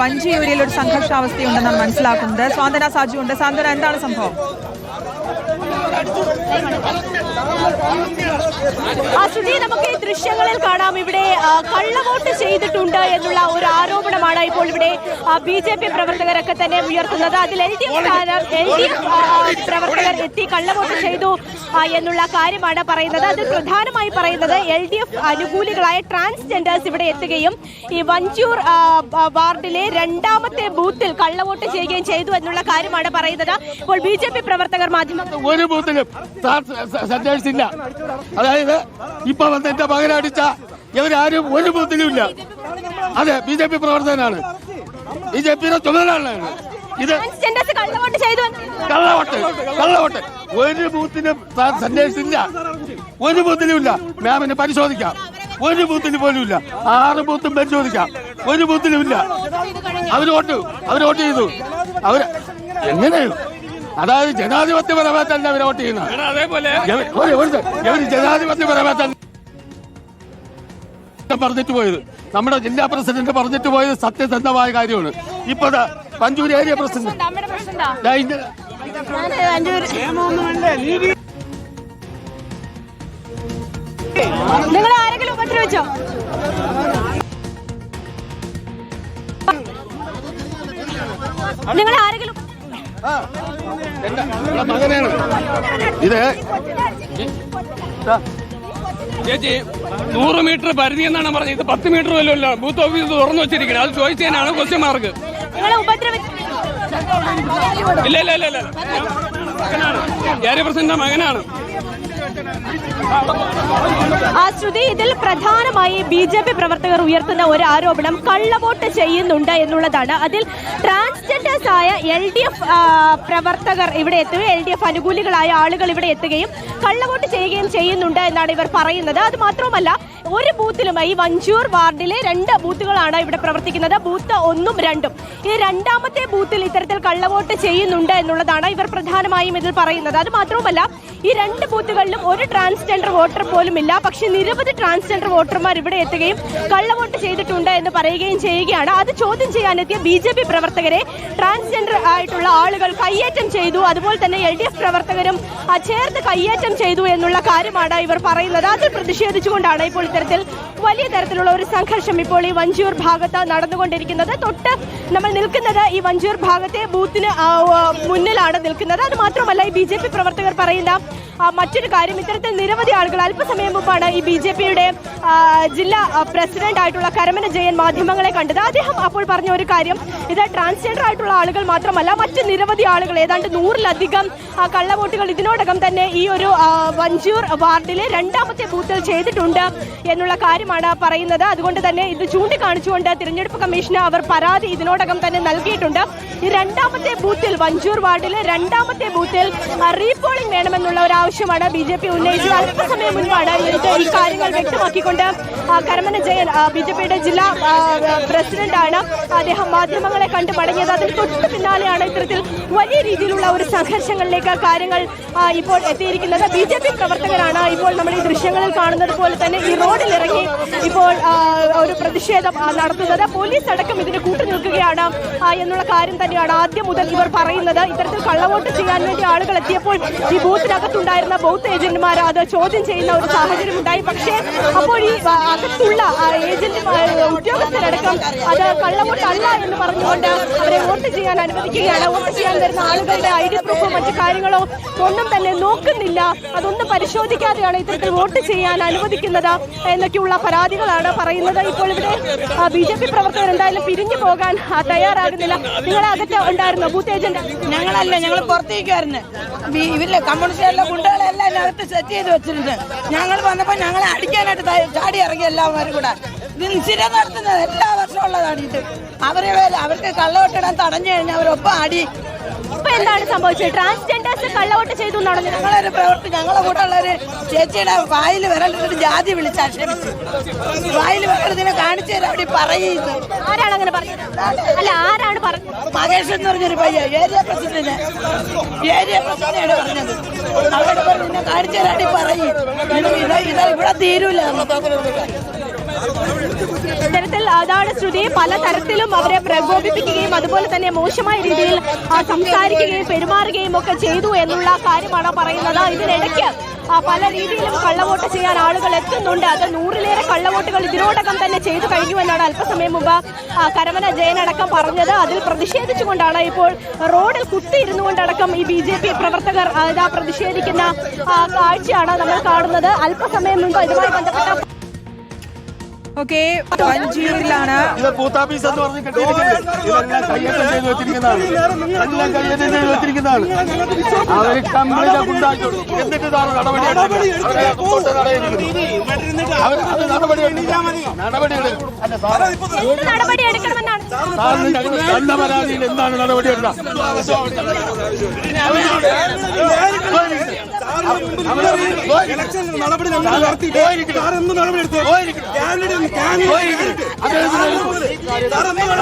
വഞ്ചിയൂരിൽ ഒരു സംഘർഷാവസ്ഥയുണ്ടെന്നാണ് മനസ്സിലാക്കുന്നത്. സ്വാന്തന സാജു ഉണ്ട്. സാന്ത്വന എന്താണ് സംഭവം? ശ്രുതി നമുക്ക് ഈ ദൃശ്യങ്ങളിൽ കാണാം. ഇവിടെ കള്ളവോട്ട് ചെയ്തിട്ടുണ്ട് എന്നുള്ള ഒരു ആരോപണമാണ് ഇപ്പോൾ ഇവിടെ ബി ജെ പി പ്രവർത്തകരൊക്കെ തന്നെ ഉയർത്തുന്നത്. അതിൽ L D F L D F പ്രവർത്തകർ എത്തി കള്ളവോട്ട് ചെയ്തു എന്നുള്ള കാര്യമാണ് പറയുന്നത്. അതിൽ പ്രധാനമായി പറയുന്നത് എൽ ഡി എഫ് അനുകൂലികളായ ട്രാൻസ്ജെൻഡേഴ്സ് ഇവിടെ എത്തുകയും ഈ വഞ്ചൂർ വാർഡിലെ രണ്ടാമത്തെ ബൂത്തിൽ കള്ളവോട്ട് ചെയ്യുകയും ചെയ്തു എന്നുള്ള കാര്യമാണ് പറയുന്നത്. ഇപ്പോൾ ബി ജെ പി പ്രവർത്തകർ മാധ്യമ ഒരു ബൂത്തിലും സാർ ഇല്ല അതായത് ഇപ്പൊ വന്ന് എന്റെ മകൻ അടിച്ച ഇവരാരും ഒരു ബൂത്തിലും ഇല്ല. അതെ ബി ജെ പി പ്രവർത്തകനാണ്. ബി ജെ പിയുടെ ചുമതലയാണ് ഇത് കള്ളവോട്ട് കള്ളവോട്ട്. ഒരു ബൂത്തിനും സെന്റേഴ്സ് ഇല്ല ഒരു ബൂത്തിലും ഇല്ല. മാമിന് പരിശോധിക്കാം. ഒരു ബൂത്തിന് പോലും ഇല്ല. ആറ് ബൂത്തും പരിശോധിക്കാം. ഒരു ബൂത്തിലും ഇല്ല. അവർ വോട്ട് അവർ വോട്ട് ചെയ്തു. അവർ എങ്ങനെയോ അതായത് ജനാധിപത്യപരമായിട്ടല്ല അവരെ വോട്ട് ചെയ്യുന്നത്. അതേപോലെ. ജനാധിപത്യപരമായിട്ടല്ല പറഞ്ഞിട്ട് പോയത്. നമ്മുടെ ജില്ലാ പ്രസിഡന്റ് പറഞ്ഞിട്ട് പോയത് സത്യസന്ധമായ കാര്യമാണ്. ഇപ്പൊ ദാ പഞ്ചൂര് ഏരിയ പ്രസിഡന്റ്. നിങ്ങൾ ആരെങ്കിലും ഉപദ്രവിച്ചോ? നിങ്ങൾ ആരെങ്കിലും മകനാണ് ഇത് ചേച്ചി നൂറ് മീറ്റർ പരിധി എന്നാണ് പറഞ്ഞത്. ഇത് പത്ത് മീറ്റർ വല്ലതും ബൂത്ത് ഓഫീസ് തുറന്നു വെച്ചിരിക്കുന്നത് അത് ചോദിച്ചതിനാണ് ക്വസ്റ്റ്യൻ മാർക്ക് ഇല്ല ഇല്ല ഇല്ല ഇല്ല. മകനാണ്. ശ്രുതി ഇതിൽ പ്രധാനമായി ബി ജെ പി പ്രവർത്തകർ ഉയർത്തുന്ന ഒരു ആരോപണം കള്ളവോട്ട് ചെയ്യുന്നുണ്ട് എന്നുള്ളതാണ്. അതിൽ ട്രാൻസ്ജെൻഡേഴ്സ് ആയ എൽ ഡി എഫ് പ്രവർത്തകർ ഇവിടെ എത്തുകയും എൽ ഡി എഫ് അനുകൂലികളായ ആളുകൾ ഇവിടെ എത്തുകയും കള്ളവോട്ട് ചെയ്യുകയും ചെയ്യുന്നുണ്ട് എന്നാണ് ഇവർ പറയുന്നത്. അത് മാത്രമല്ല ഒരു ബൂത്തിലുമായി വഞ്ചൂർ വാർഡിലെ രണ്ട് ബൂത്തുകളാണ് ഇവിടെ പ്രവർത്തിക്കുന്നത്. ബൂത്ത് ഒന്നും രണ്ടും. ഈ രണ്ടാമത്തെ ബൂത്തിൽ ഇത്തരത്തിൽ കള്ളവോട്ട് ചെയ്യുന്നുണ്ട് എന്നുള്ളതാണ് ഇവർ പ്രധാനമായും ഇതിൽ പറയുന്നത്. അത് മാത്രവുമല്ല ഈ രണ്ട് ബൂത്തുകളിലും ഒരു ട്രാൻസ്ജെൻഡർ വോട്ടർ പോലും ഇല്ല. പക്ഷേ നിരവധി ട്രാൻസ്ജെൻഡർ വോട്ടർമാർ ഇവിടെ എത്തുകയും കള്ളവോട്ട് ചെയ്തിട്ടുണ്ട് എന്ന് പറയുകയും ചെയ്യുകയാണ്. അത് ചോദ്യം ചെയ്യാനെത്തിയ ബി ജെ പി പ്രവർത്തകരെ ട്രാൻസ്ജെൻഡർ ആയിട്ടുള്ള ആളുകൾ കയ്യേറ്റം ചെയ്തു. അതുപോലെ തന്നെ എൽ ഡി എഫ് പ്രവർത്തകരും ചേർത്ത് കയ്യേറ്റം ചെയ്തു എന്നുള്ള കാര്യമാണ് ഇവർ പറയുന്നത്. അതിൽ പ്രതിഷേധിച്ചുകൊണ്ടാണ് ഇപ്പോൾ ഇത്തരത്തിൽ വലിയ തരത്തിലുള്ള ഒരു സംഘർഷം ഇപ്പോൾ ഈ വഞ്ചൂർ ഭാഗത്ത് നടന്നുകൊണ്ടിരിക്കുന്നത്. തൊട്ട് നമ്മൾ നിൽക്കുന്നത് ഈ വഞ്ചൂർ ഭാഗത്തെ ബൂത്തിന് ആ, ആ, മുന്നിലാണ് നിൽക്കുന്നത്. അത് മാത്രമല്ല ഈ ബി ജെ പി പ്രവർത്തകർ പറയുന്ന മറ്റൊരു കാര്യം ഇത്തരത്തിൽ നിരവധി ആളുകൾ അല്പസമയം മുമ്പാണ് ഈ ബി ജെ പിയുടെ ജില്ലാ പ്രസിഡന്റ് ആയിട്ടുള്ള കരമന ജയൻ മാധ്യമങ്ങളെ കണ്ടത്. അദ്ദേഹം അപ്പോൾ പറഞ്ഞ ഒരു കാര്യം ഇത് ട്രാൻസ്ജെൻഡർ ആയിട്ടുള്ള ആളുകൾ മാത്രമല്ല മറ്റ് നിരവധി ആളുകൾ ഏതാണ്ട് നൂറിലധികം കള്ളവോട്ടുകൾ ഇതിനോടകം തന്നെ ഈ ഒരു വഞ്ചൂർ വാർഡിലെ രണ്ടാമത്തെ ബൂത്തിൽ ചെയ്തിട്ടുണ്ട് എന്നുള്ള കാര്യമാണ് പറയുന്നത്. അതുകൊണ്ട് തന്നെ ഇത് ചൂണ്ടിക്കാണിച്ചുകൊണ്ട് തിരഞ്ഞെടുപ്പ് കമ്മീഷന് അവർ പരാതി ഇതിനോടകം തന്നെ നൽകിയിട്ടുണ്ട്. ഈ രണ്ടാമത്തെ ബൂത്തിൽ വഞ്ചൂർ വാർഡിലെ രണ്ടാമത്തെ ബൂത്തിൽ റീപോളിംഗ് വേണമെന്നുള്ള ഒരു ആവശ്യമാണ് ബി ജെ പി ഉന്നയിച്ചത് അല്പസമയം മുൻപാണ്. ഇവിടുത്തെ ഈ കാര്യങ്ങൾ വ്യക്തമാക്കിക്കൊണ്ട് കരമന ജയൻ ബി ജെ പിയുടെ ജില്ലാ പ്രസിഡന്റാണ്. അദ്ദേഹം മാധ്യമങ്ങളെ കണ്ടു മടങ്ങിയത്. അതിന് തൊട്ട് പിന്നാലെയാണ് ഇത്തരത്തിൽ വലിയ രീതിയിലുള്ള ഒരു സംഘർഷങ്ങളിലേക്ക് കാര്യങ്ങൾ ഇപ്പോൾ എത്തിയിരിക്കുന്നത്. ബി ജെ പി പ്രവർത്തകരാണ് ഇപ്പോൾ നമ്മൾ ഈ ദൃശ്യങ്ങളിൽ കാണുന്നത് പോലെ തന്നെ ഈ റോഡിൽ ഇറങ്ങി ഇപ്പോൾ ഒരു പ്രതിഷേധം നടത്തുന്നത്. പോലീസ് അടക്കം ഇതിന് കൂട്ടുനിൽക്കുകയാണ് എന്നുള്ള കാര്യം തന്നെയാണ് ആദ്യം മുതൽ ഇവർ പറയുന്നത്. ഇത്തരത്തിൽ കള്ളവോട്ട് ചെയ്യാൻ വേണ്ടി ആളുകൾ എത്തിയപ്പോൾ ഈ ബൂത്തിനകത്തുണ്ടായിരുന്ന ബൂത്ത് ഏജന്റുമാർ അത് ചോദ്യം ചെയ്യുന്ന ഒരു സാഹചര്യം ഉണ്ടായി. പക്ഷേ അപ്പോൾ ഈ അകത്തുള്ള ഏജന്റുമാർ ഉദ്യോഗസ്ഥരടക്കം അത് കള്ളവോട്ടല്ല എന്ന് പറഞ്ഞുകൊണ്ട് അവരെ വോട്ട് ചെയ്യാൻ അനുവദിക്കുകയാണ്. വോട്ട് ചെയ്യാൻ വരുന്ന ആളുകളുടെ ഐ ഡി പ്രൂഫോ മറ്റു കാര്യങ്ങളോ ഒന്നും തന്നെ നോക്കുന്നില്ല. അതൊന്നും പരിശോധിക്കാതെയാണ് ഇത്തരത്തിൽ വോട്ട് ചെയ്യാൻ അനുവദിക്കുന്നത് എന്നൊക്കെയുള്ള പരാതികളാണ് പറയുന്നത്. ഇപ്പോൾ ഇവിടെ ബി ജെ പി പ്രവർത്തകർ എന്തായാലും പിരിഞ്ഞു പോകാൻ തയ്യാറാകുന്നില്ല. നിങ്ങളെ അകത്ത് ഉണ്ടായിരുന്നോ? Booth agent? ഞങ്ങളല്ല ഞങ്ങൾ പുറത്തേക്കായിരുന്നു ഇവരിലെ കമ്മ്യൂണിസ്റ്റുകളിലെ ഗുണ്ടകളെല്ലാം അതിനകത്ത് സെറ്റ് ചെയ്ത് വെച്ചിട്ടുണ്ട്. ഞങ്ങൾ വന്നപ്പോൾ ഞങ്ങളെ അടിക്കാനായിട്ട് ചാടി ഇറങ്ങി എല്ലാവരും കൂടെ. ഇത് നടത്തുന്നത് എല്ലാ വർഷവും ഉള്ളതാണ് ഇത്. അവരെ അവർക്ക് കള്ളവട്ടിടാൻ തടഞ്ഞു കഴിഞ്ഞാൽ അവരൊപ്പം അടി. ഇപ്പൊ എന്താണ് സംഭവിച്ചത്? ട്രാൻസ്ജെൻഡേഴ്സ് കള്ളവോട്ട് ചെയ്തു എന്നാണ് ഞങ്ങളൊരു പ്രവർത്തി ഞങ്ങളെ കൂട്ടുള്ളവര് ചേച്ചിയുടെ വായിൽ വിരലിട്ട് ജാതി വിളിച്ച് ആക്ഷേപിച്ചു. വായിൽ വിരലതിനെ കാണിച്ചു തരാം അവിടെ പറയുന്നു. ആരാണ് അങ്ങനെ പറഞ്ഞത്? അല്ല ആരാണ് പറഞ്ഞത്? മഹേഷ് എന്ന് പറഞ്ഞൊരു പയ്യ ഏരിയ പ്രസിഡന്റ്. ഏരിയ പ്രസിഡന്റാണ് പറഞ്ഞത്. അവിടെ പറഞ്ഞു കാണിച്ചു തരാടി പറയും. ഇത് ഇവിടെ തീരൂല. ഇത്തരത്തിൽ അതാണ് ശ്രുതി. പലതരത്തിലും അവരെ പ്രകോപിപ്പിക്കുകയും അതുപോലെ തന്നെ മോശമായ രീതിയിൽ സംസാരിക്കുകയും പെരുമാറുകയും ഒക്കെ ചെയ്തു എന്നുള്ള കാര്യമാണ് പറയുന്നത്. ഇതിനിടയ്ക്ക് പല രീതിയിലും കള്ളവോട്ട് ചെയ്യാൻ ആളുകൾ എത്തുന്നുണ്ട്. അത് നൂറിലേറെ കള്ളവോട്ടുകൾ ഇതിനോടകം തന്നെ ചെയ്തു കഴിഞ്ഞു എന്നാണ് അല്പസമയം മുമ്പ് കരമന ജയനടക്കം പറഞ്ഞത്. അതിൽ പ്രതിഷേധിച്ചുകൊണ്ടാണ് ഇപ്പോൾ റോഡിൽ കുത്തിയിരുന്നുകൊണ്ടടക്കം ഈ ബി ജെ പി പ്രവർത്തകർ അതാ പ്രതിഷേധിക്കുന്ന കാഴ്ചയാണ് നമ്മൾ കാണുന്നത്. അല്പസമയം മുമ്പ് ഇതുമായി ബന്ധപ്പെട്ട ഓക്കെ പരാതിയിൽ എന്താണ് നടപടി എടുക്കുക? നടപടി നമ്മൾ നടപടി എടുത്തു?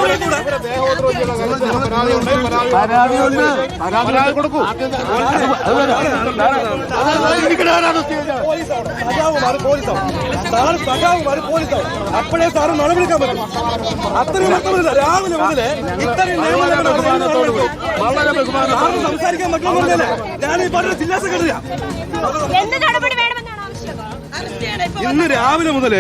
എടുത്തു പരാതിയുണ്ട് പരാതി കൊടുക്കൂ സഖാവ് മാറി പോലീസാവും അപ്പോഴേ സാറ് നടപടിക്കാൻ പറ്റും അത്രയും അർത്ഥമില്ല രാവിലെ മുതലേ ഇത്രയും സാറിന് സംസാരിക്കാൻ പറ്റുമെന്നല്ലേ ഞാൻ ഈ പറഞ്ഞ ജില്ലാ സെക്രട്ടറിയാ എന്ത് ഇന്ന് രാവിലെ മുതൽ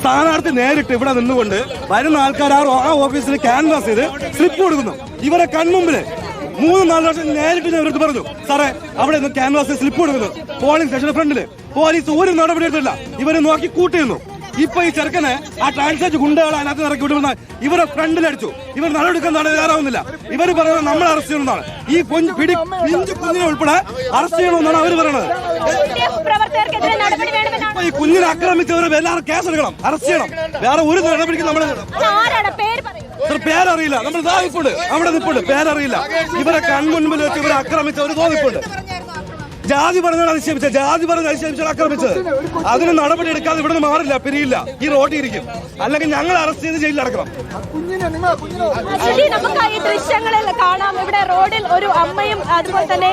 സ്ഥാനാർത്ഥി നേരിട്ട് ഇവിടെ നിന്നുകൊണ്ട് വരുന്ന ആൾക്കാർ ആ ഓഫീസിൽ ക്യാൻവാസ് ചെയ്ത് സ്ലിപ്പ് കൊടുക്കുന്നു. ഇവരെ കൺമുമ്പിൽ മൂന്ന് നാല് വർഷം നേരിട്ട് ഞാൻ ഇവർക്ക് പറഞ്ഞു സാറേ അവിടെ നിന്ന് ക്യാൻവാസ് സ്ലിപ്പ് കൊടുക്കുന്നു. പോളിംഗ് സ്റ്റേഷൻ ഫ്രണ്ടിൽ. പോലീസ് ഒരു നടപടി എടുത്തില്ല ഇവരെ നോക്കി കൂട്ടിയിരുന്നു ഇപ്പൊ ഈ ചെറുക്കനെ ആ ട്രാൻസ്ലേറ്റ് ഗുണ്ടകൾ അതിനകത്ത് ഇറക്കി വിടുമെന്ന് ഇവരെ ഫ്രണ്ടിൽ ഫ്രണ്ടിലടിച്ചു ഇവർ നടപടിക്കാൻ തയ്യാറാവുന്നില്ല. ഇവർ പറയുന്നത് നമ്മൾ അറസ്റ്റ് ചെയ്യണമെന്നാണ് ഈ കൊഞ്ച് പിടി കുഞ്ഞിനെ ഉൾപ്പെടെ അറസ്റ്റ് ചെയ്യണമെന്നാണ് അവർ പറയുന്നത്. നടപടി വേണമെന്നാണ്. ഈ കുഞ്ഞിനെ ആക്രമിച്ചവരെ എല്ലാവരും കേസെടുക്കണം അറസ്റ്റ് ചെയ്യണം. വേറെ ഒരു നടപടിക്കും നമ്മൾ ആരാണ്? പേര് പറയൂ പേരറിയില്ല. നമ്മൾ ഇതാ നിൽപ്പുണ്ട് അവിടെ നിൽപ്പുണ്ട്. പേരറിയില്ല. ഇവരെ കൺമുൻപിൽ വെച്ച് ഇവരെ ആക്രമിച്ച ഒരു തോന്നിപ്പുണ്ട് ജാതി പറഞ്ഞാൽ അധിക്ഷേപിച്ച ജാതി പറഞ്ഞ് അധിക്ഷേപിച്ചാൽ ആക്രമിച്ചത് അതിന് നടപടി എടുക്കാതെ ഇവിടുന്ന് മാറില്ല പിരിയില്ല. ഈ റോഡിൽ ഇരിക്കും. അല്ലെങ്കിൽ ഞങ്ങൾ അറസ്റ്റ് ചെയ്ത് ജയിലിൽ അടക്കണം. ശരി നമുക്ക് ഈ ദൃശ്യങ്ങളിൽ കാണാം. ഇവിടെ റോഡിൽ ഒരു അമ്മയും അതുപോലെ തന്നെ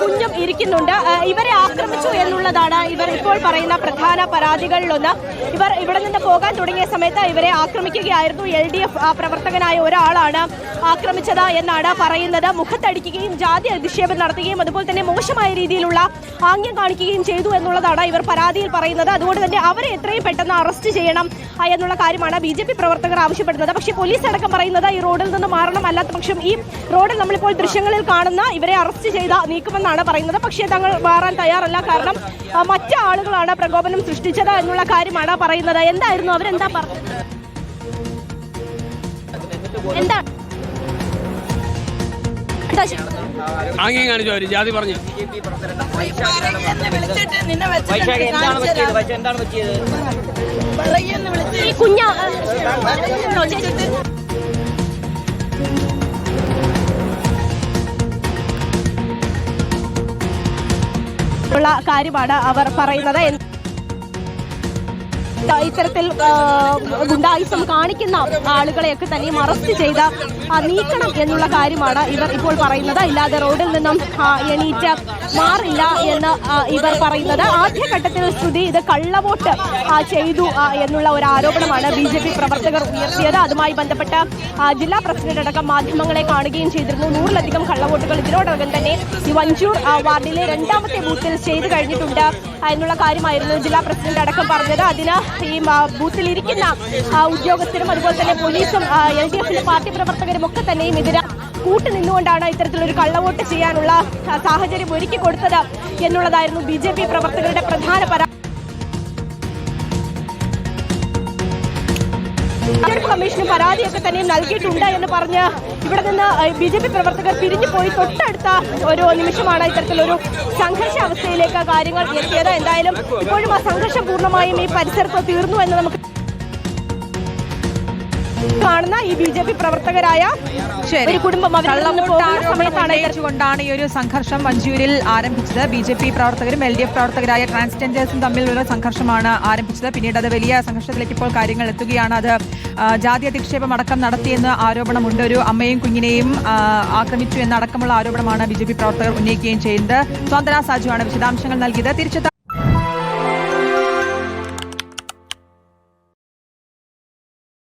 കുഞ്ഞും ഇരിക്കുന്നുണ്ട്. ഇവരെ ആക്രമിച്ചു എന്നുള്ളതാണ് ഇവർ ഇപ്പോൾ പറയുന്ന പ്രധാന പരാതികളിലൊന്ന്. ഇവർ ഇവിടെ നിന്ന് പോകാൻ തുടങ്ങിയ സമയത്ത് ഇവരെ ആക്രമിക്കുകയായിരുന്നു. എൽ ഡി എഫ് പ്രവർത്തകനായ ഒരാളാണ് ആക്രമിച്ചത് എന്നാണ് പറയുന്നത്. മുഖത്തടിക്കുകയും ജാതി അധിക്ഷേപം നടത്തുകയും അതുപോലെ തന്നെ മോശമായ രീതിയിലുള്ള ആംഗ്യം കാണിക്കുകയും ചെയ്തു എന്നുള്ളതാണ് ഇവർ പരാതിയിൽ പറയുന്നത്. അതുകൊണ്ട് തന്നെ അവരെ എത്രയും പെട്ടെന്ന് അറസ്റ്റ് ചെയ്യണം എന്നുള്ള കാര്യമാണ് ബി ജെ പി പ്രവർത്തകർ ആവശ്യപ്പെടുന്നത്. പക്ഷേ പോലീസ് അടക്കം പറയുന്നത് ഈ റോഡിൽ നിന്ന് മാറണം അല്ലാത്ത പക്ഷം ഈ റോഡിൽ നമ്മളിപ്പോൾ ദൃശ്യങ്ങളിൽ കാണുന്ന ഇവരെ അറസ്റ്റ് ചെയ്ത നീക്കുമെന്നാണ് പറയുന്നത്. പക്ഷേ തങ്ങൾ മാറാൻ തയ്യാറല്ല. കാരണം മറ്റു ആളുകളാണ് പ്രകോപനം സൃഷ്ടിച്ചത് എന്നുള്ള കാര്യമാണ് പറയുന്നത്. എന്തായിരുന്നു? അവരെന്താ പറഞ്ഞത് എന്താ? ആംഗ്യം കാണിച്ചു അവർ. ജാതി പറഞ്ഞു. പറയുമെന്ന് വിളിച്ചിട്ട് നിന്നെ വെച്ചിട്ട് കാണിച്ചു തരാം. പറയുമെന്ന് വിളിച്ച് ഈ കുഞ്ഞ ഉള്ള കാര്യമാണ് അവർ പറയുന്നത്. എന്ത് ഇത്തരത്തിൽ ഗുണ്ടായുസം കാണിക്കുന്ന ആളുകളെയൊക്കെ തന്നെയും അറസ്റ്റ് ചെയ്ത് നീക്കണം എന്നുള്ള കാര്യമാണ് ഇവർ ഇപ്പോൾ പറയുന്നത്. ഇല്ലാതെ റോഡിൽ നിന്നും എണീറ്റ് മാറില്ല എന്ന് ഇവർ പറയുന്നത്. ആദ്യഘട്ടത്തിൽ ശ്രുതി ഇത് കള്ളവോട്ട് ചെയ്തു എന്നുള്ള ഒരു ആരോപണമാണ് ബി ജെ പി പ്രവർത്തകർ ഉയർത്തിയത്. അതുമായി ബന്ധപ്പെട്ട ജില്ലാ പ്രസിഡന്റ് അടക്കം മാധ്യമങ്ങളെ കാണുകയും ചെയ്തിരുന്നു. നൂറിലധികം കള്ളവോട്ടുകൾ ഇതിനോടകം തന്നെ ഈ വഞ്ചൂർ വാർഡിലെ രണ്ടാമത്തെ ബൂത്തിൽ ചെയ്തു കഴിഞ്ഞിട്ടുണ്ട് എന്നുള്ള കാര്യമായിരുന്നു ജില്ലാ പ്രസിഡന്റ് അടക്കം പറഞ്ഞത്. അതിന് ഈ ബൂത്തിലിരിക്കുന്ന ഉദ്യോഗസ്ഥരും അതുപോലെ തന്നെ പോലീസും എൽ ഡി എഫിന്റെ പാർട്ടി പ്രവർത്തകരും ഒക്കെ തന്നെയും ഇതിന് കൂട്ടുനിന്നുകൊണ്ടാണ് ഇത്തരത്തിലൊരു കള്ളവോട്ട് ചെയ്യാനുള്ള സാഹചര്യം ഒരുക്കി കൊടുത്തത് എന്നുള്ളതായിരുന്നു ബി പ്രവർത്തകരുടെ പ്രധാന പരാതി കമ്മീഷന് പരാതിയൊക്കെ തന്നെ നൽകിയിട്ടുണ്ട് എന്ന് പറഞ്ഞ് ഇവിടെ നിന്ന് ബി ജെ പി പ്രവർത്തകർ പിരിഞ്ഞു പോയി. തൊട്ടടുത്ത ഒരു നിമിഷമാണ് ഇത്തരത്തിലൊരു സംഘർഷ അവസ്ഥയിലേക്ക് കാര്യങ്ങൾ എത്തിയത്. എന്തായാലും ഇപ്പോഴും ആ സംഘർഷം പൂർണമായും ഈ പരിസരത്ത് തീർന്നു എന്ന് നമുക്ക് കാണുന്ന ഈ ബി ജെ പി പ്രവർത്തകരായ ഒരു കുടുംബം കൊണ്ടാണ് ഈ ഒരു സംഘർഷം വഞ്ചൂരിൽ ആരംഭിച്ചത്. ബി ജെ പി പ്രവർത്തകരും എൽ ഡി എഫ് പ്രവർത്തകരായ ട്രാൻസ്ജെൻഡേഴ്സും തമ്മിലുള്ള സംഘർഷമാണ് ആരംഭിച്ചത്. പിന്നീട് അത് വലിയ സംഘർഷത്തിലേക്ക് ഇപ്പോൾ കാര്യങ്ങൾ എത്തുകയാണ്. അത് ജാതി അധിക്ഷേപം അടക്കം നടത്തിയെന്ന് ആരോപണമുണ്ട്. ഒരു അമ്മയും കുഞ്ഞിനെയും ആക്രമിച്ചു എന്നടക്കമുള്ള ആരോപണമാണ് ബി ജെ പി പ്രവർത്തകർ ഉന്നയിക്കുകയും ചെയ്യുന്നത്. സ്വാതന്ത്ര്യ സാജുവാണ് വിശദാംശങ്ങൾ നൽകിയത്. തിരിച്ചെത്താൻ